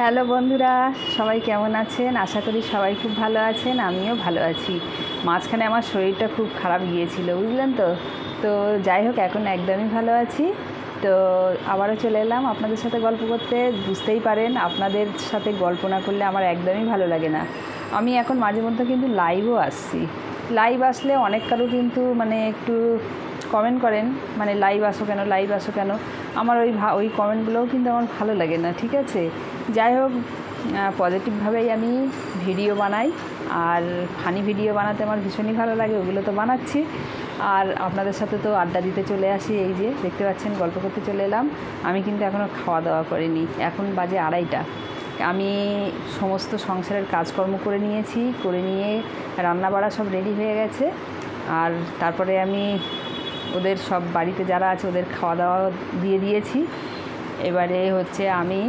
Hello বন্ধুরা, সবাই কেমন আছেন? আশা করি সবাই খুব ভালো আছেন, আমিও ভালো আছি। মাঝখানে আমার শরীরটা খুব খারাপ গিয়েছিল, বুঝলেন তো? তো যাই হোক, এখন একদমই ভালো আছি। তো আবারও চলে এলাম আপনাদের সাথে গল্প করতে। বুঝতেই পারেন, আপনাদের সাথে গল্প না করলে আমার একদমই ভালো লাগে না। আমি এখন মাঝে মধ্যে কিন্তু লাইভও আসছি। লাইভ আসলে অনেক কারও কিন্তু মানে একটু কমেন্ট করেন মানে লাইভ আসো কেন লাইভ আসো কেন, আমার ওই ওই কমেন্টগুলোও কিন্তু আমার ভালো লাগে না, ঠিক আছে? যাই হোক পজিটিভভাবেই আমি ভিডিও বানাই, আর ফানি ভিডিও বানাতে আমার ভীষণই ভালো লাগে, ওগুলো তো বানাচ্ছি। আর আপনাদের সাথে তো আড্ডা দিতে চলে আসি, এই যে, দেখতে পাচ্ছেন, গল্প করতে চলে এলাম। আমি কিন্তু এখনও খাওয়া দাওয়া করিনি, এখন বাজে আড়াইটা। আমি সমস্ত সংসারের কাজকর্ম করে নিয়েছি, করে নিয়ে রান্না বাড়া সব রেডি হয়ে গেছে। আর তারপরে আমি ওদের সব বাড়িতে যারা আছে ওদের খাওয়া দাওয়া দিয়ে দিয়েছি। এবারে হচ্ছে আমি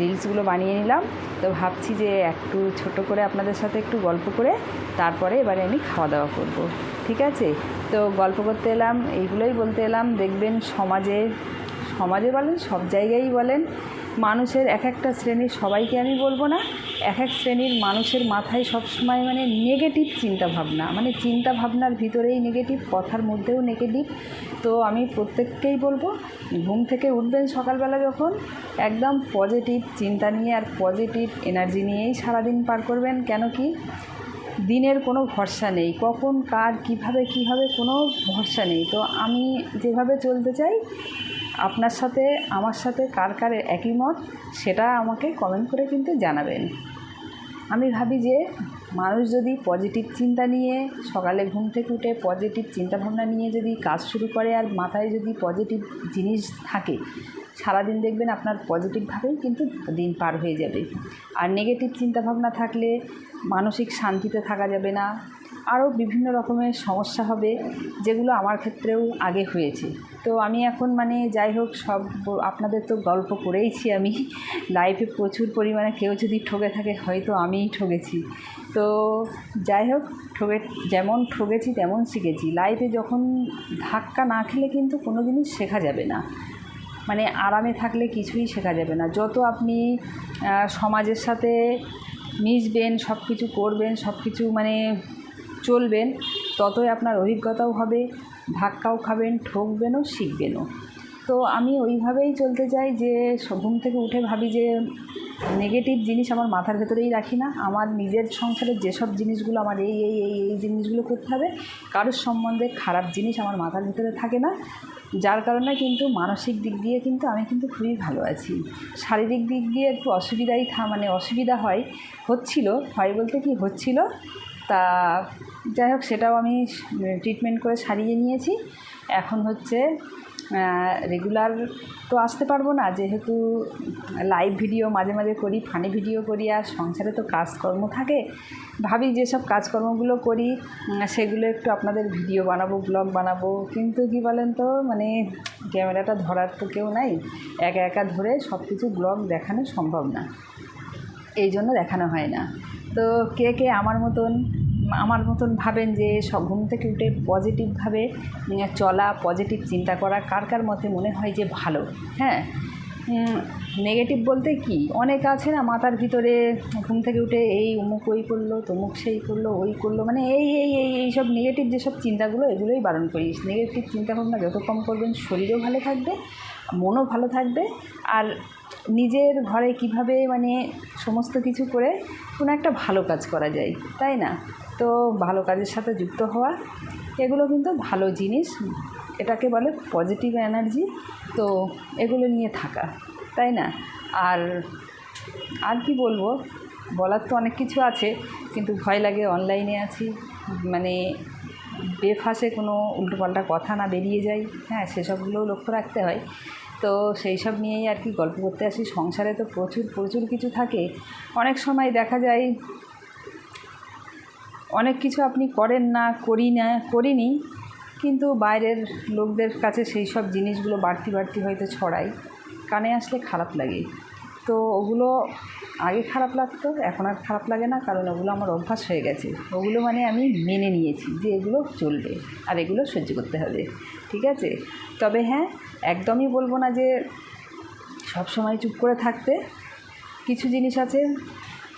রিলসগুলো বানিয়ে নিলাম। তো ভাবছি যে একটু ছোট করে আপনাদের সাথে একটু গল্প করে তারপরে এবারে আমি খাওয়া দাওয়া করব। ঠিক আছে? তো গল্প করতে এলাম, এইগুলোই বলতে এলাম। দেখবেন সমাজে সমাজে বলেন, সব জায়গায়ই বলেন মানুষের এক একটা শ্রেণির সবাইকে আমি বলব না, এক এক শ্রেণির মানুষের মাথায় সবসময় মানে নেগেটিভ চিন্তা ভাবনা মানে চিন্তা ভাবনার ভিতরেই নেগেটিভ কথার মধ্যেও নেগেটিভ তো আমি প্রত্যেককেই বলব, ঘুম থেকে উঠবেন সকালবেলা যখন, একদম পজিটিভ চিন্তা নিয়ে আর পজিটিভ এনার্জি নিয়েই সারাদিন পার করবেন। কেন কি? দিনের কোনো ভরসা নেই, কখন, কার, কীভাবে, কী হবে কোনো ভরসা নেই। তো আমি যেভাবে চলতে চাই আপনার সাথে, আমার সাথে কার কার একই মত, সেটা আমাকে কমেন্ট করে কিন্তু জানাবেন। আমি ভাবি যে, মানুষ যদি পজিটিভ চিন্তা নিয়ে, সকালে ঘুম থেকে উঠে পজিটিভ চিন্তাভাবনা নিয়ে যদি কাজ শুরু করে আর মাথায় যদি পজিটিভ জিনিস থাকে, সারাদিন দেখবেন আপনার পজিটিভভাবেই কিন্তু দিন পার হয়ে যাবে। আর নেগেটিভ চিন্তাভাবনা থাকলে, মানসিক শান্তিতে থাকা যাবে না আরও বিভিন্ন রকমের সমস্যা হবে যেগুলো আমার ক্ষেত্রেও আগে হয়েছে। তো আমি এখন মানে যাই হোক সব আপনাদের তো গল্প করেইছি আমি। লাইফে প্রচুর পরিমাণে কেউ যদি ঠকে থাকে হয়তো আমিই ঠকেছি তো যাই হোক ঠকে যেমন ঠকেছি তেমন শিখেছি। লাইফে যখন ধাক্কা না খেলে কিন্তু কোনো জিনিস শেখা যাবে না। মানে আরামে থাকলে কিছুই শেখা যাবে না। যত আপনি সমাজের সাথে মিশবেন সব কিছু করবেন সব কিছু মানে চলবেন, ততই আপনার অভিজ্ঞতাও হবে, ধাক্কাও খাবেন, ঠকবেনও, শিখবেনও। তো আমি ওইভাবেই চলতে চাই যে ঘুম থেকে উঠে ভাবি যে নেগেটিভ জিনিস আমার মাথার ভেতরেই রাখি না। আমার নিজের সংসারের যেসব জিনিসগুলো আমার এই এই এই এই জিনিসগুলো করতে হবে, কারোর সম্বন্ধে খারাপ জিনিস আমার মাথার ভেতরে থাকে না। যার কারণে কিন্তু মানসিক দিক দিয়ে কিন্তু আমি কিন্তু খুবই ভালো আছি। শারীরিক দিক দিয়ে একটু অসুবিধাই থা মানে অসুবিধা হয়, হচ্ছিল, হয় বলতে কি হচ্ছিল তা যাই হোক, সেটাও আমি ট্রিটমেন্ট করে সারিয়ে নিয়েছি। এখন হচ্ছে রেগুলার তো আসতে পারব না, যেহেতু লাইভ ভিডিও মাঝে মাঝে করি ফানি ভিডিও করি, আর সংসারে তো কাজকর্ম থাকে। ভাবি যেসব কাজকর্মগুলো করি সেগুলো একটু আপনাদের ভিডিও বানাবো ব্লগ বানাবো। কিন্তু কি বলেন তো মানে ক্যামেরাটা ধরার তো কেউ নাই। একা একা ধরে সব কিছু ব্লগ দেখানো সম্ভব না। এই জন্য দেখানো হয় না। তো কে কে আমার মতন আমার মতন ভাবেন যে সব ঘুম থেকে উঠে পজিটিভভাবে চলা পজিটিভ চিন্তা করা কার কার মতে মনে হয় যে ভালো? হ্যাঁ? নেগেটিভ বলতে কি? অনেক আছে না মাথার ভিতরে ঘুম থেকে উঠে এই অমুক ওই করল, তমুক সেই করল, ওই করল মানে এই এই এই এই সব নেগেটিভ যেসব চিন্তাগুলো, এগুলোই বারণ করিস নেগেটিভ চিন্তাভাবনা যত কম করবেন, শরীরও ভালো থাকবে, মনও ভালো থাকবে, আর নিজের ঘরে কীভাবে মানে সমস্ত কিছু করে কোনো একটা ভালো কাজ করা যায়, তাই না? তো ভালো কাজের সাথে যুক্ত হওয়া, এগুলো কিন্তু ভালো জিনিস। এটাকে বলে পজিটিভ এনার্জি তো এগুলো নিয়ে থাকা, তাই না? আর আর কি বলব? বলার তো অনেক কিছু আছে, কিন্তু ভয় লাগে অনলাইনে আছি মানে বেফাসে কোনো উল্টোপাল্টা কথা না বেরিয়ে যায় হ্যাঁ সেসবগুলোও লক্ষ্য রাখতে হয়। তো সেই সব নিয়েই আর কি গল্প করতে আসি। সংসারে তো প্রচুর প্রচুর কিছু থাকে। অনেক সময় দেখা যায় অনেক কিছু আপনি করেন না, করি না, করিনি, কিন্তু বাইরের লোকদের কাছে সেই সব জিনিসগুলো বাড়তি বাড়তি হয়তো ছড়াই। কানে আসলে খারাপ লাগে। তো ওগুলো আগে খারাপ লাগতো, এখন আর খারাপ লাগে না, কারণ ওগুলো আমার অভ্যাস হয়ে গেছে। ওগুলো মানে আমি মেনে নিয়েছি যে এগুলো চলবে আর এগুলো সহ্য করতে হবে। ঠিক আছে? তবে হ্যাঁ একদমই বলব না যে সব সময় চুপ করে থাকতে। কিছু জিনিস আছে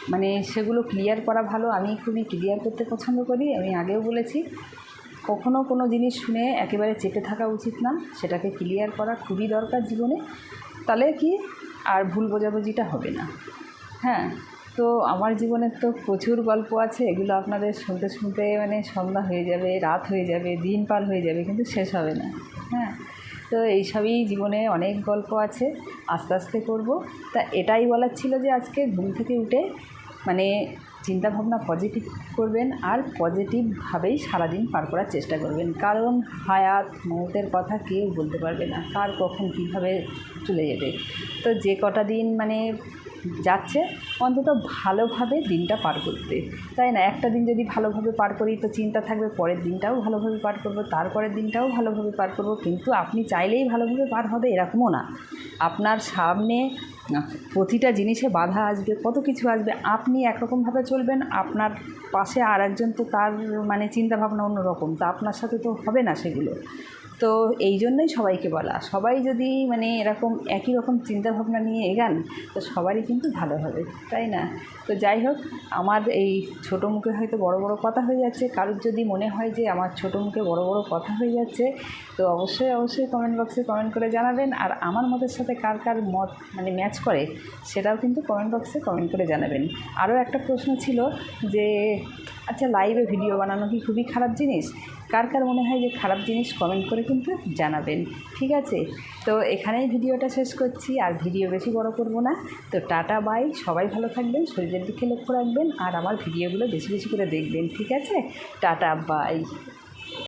মানে সেগুলো ক্লিয়ার করা ভালো। আমি খুবই ক্লিয়ার করতে পছন্দ করি। আমি আগেও বলেছি, কখনো কোনো জিনিস শুনে একেবারে চেপে থাকা উচিত না। সেটাকে ক্লিয়ার করা খুবই দরকার জীবনে। তাহলে কি আর ভুল বোঝাবুঝিটা হবে না। হ্যাঁ তো আমার জীবনের তো প্রচুর গল্প আছে। এগুলো আপনাদের শুনতে শুনতে মানে সন্ধ্যা হয়ে যাবে, রাত হয়ে যাবে, দিন পার হয়ে যাবে, কিন্তু শেষ হবে না। হ্যাঁ তো এইসবই জীবনে অনেক গল্প আছে, আস্তে আস্তে করব। তা এটাই বলার ছিল যে আজকে ঘুম থেকে উঠে মানে চিন্তাভাবনা পজিটিভ করবেন আর পজিটিভভাবেই সারাদিন পার করার চেষ্টা করবেন। কারণ হায়াত, মৌতের কথা কেউ বলতে পারবে না, কার কখন কীভাবে চলে যাবে। তো যে কটা দিন মানে যাচ্ছে, অন্তত ভালোভাবে দিনটা পার করতে। তাই না? একটা দিন যদি ভালোভাবে পার করি, তো চিন্তা থাকবে পরের দিনটাও ভালোভাবে পার করব, তারপরের দিনটাও ভালোভাবে পার করব, কিন্তু আপনি চাইলেই ভালোভাবে পার হবে এরকমও না। আপনার সামনে প্রতিটা জিনিসে বাধা আসবে, কত কিছু আসবে, আপনি একরকমভাবে চলবেন, আপনার পাশে আর একজন তো তার মানে চিন্তাভাবনা অন্যরকম, তা আপনার সাথে তো হবে না সেগুলো। তো এই জন্যই সবাইকে বলা। সবাই যদি মানে এরকম একই রকম চিন্তাভাবনা নিয়ে এগান, তো সবারই কিন্তু ভালো হবে, তাই না? তো যাই হোক, আমার এই ছোটো মুখে হয়তো বড় বড় কথা হয়ে যাচ্ছে। কারোর যদি মনে হয় যে আমার ছোটো মুখে বড় বড় কথা হয়ে যাচ্ছে, তো অবশ্যই অবশ্যই কমেন্ট বক্সে কমেন্ট করে জানাবেন। আর আমার মতের সাথে কার কার মত মানে ম্যাচ করে, সেটাও কিন্তু কমেন্ট বক্সে কমেন্ট করে জানাবেন। আরও একটা প্রশ্ন ছিল যে আচ্ছা লাইভে ভিডিও বানানো কি খুবই খারাপ জিনিস? কার কার মনে হয় যে খারাপ জিনিস কমেন্ট করে কিন্তু জানাবেন, ঠিক আছে? তো এখানেই ভিডিওটা শেষ করছি, আর ভিডিও বেশি বড় করব না। তো টাটা বাই সবাই ভালো থাকবেন, শরীরের দিকে লক্ষ্য রাখবেন, আর আমার ভিডিওগুলো বেশি বেশি করে দেখবেন, ঠিক আছে? Tata bye